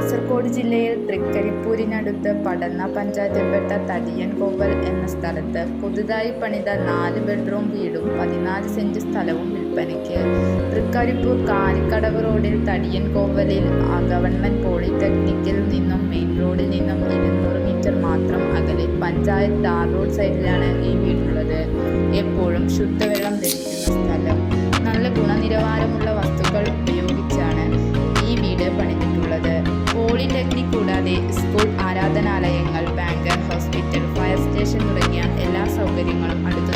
കാസർഗോഡ് ജില്ലയിൽ തൃക്കരിപ്പൂരിനടുത്ത് പടന്ന പഞ്ചായത്തിൽപ്പെട്ട തടിയൻകോവൽ എന്ന സ്ഥലത്ത് പുതുതായി പണിത നാല് ബെഡ്റൂം വീടും പതിനാല് സെന്റ് സ്ഥലവും വിൽപ്പനയ്ക്ക്. തൃക്കരിപ്പൂർ കാരിക്കടവ് റോഡിൽ തടിയൻകോവലിൽ ആ ഗവൺമെന്റ് പോളിടെക്നിക്കിൽ നിന്നും മെയിൻ റോഡിൽ നിന്നും ഇരുന്നൂറ് മീറ്റർ മാത്രം അകലെ പഞ്ചായത്ത് ടാർ റോഡ് സൈഡിലാണ് ഈ വീടുള്ളത്. എപ്പോഴും ശുദ്ധവെള്ളം ലഭിക്കുന്ന പോളിടെക്നിക് കൂടാതെ സ്കൂൾ ആരാധനാലയങ്ങൾ ബാങ്ക് ഹോസ്പിറ്റൽ ഫയർ സ്റ്റേഷൻ തുടങ്ങിയ എല്ലാ സൗകര്യങ്ങളും അടുത്ത്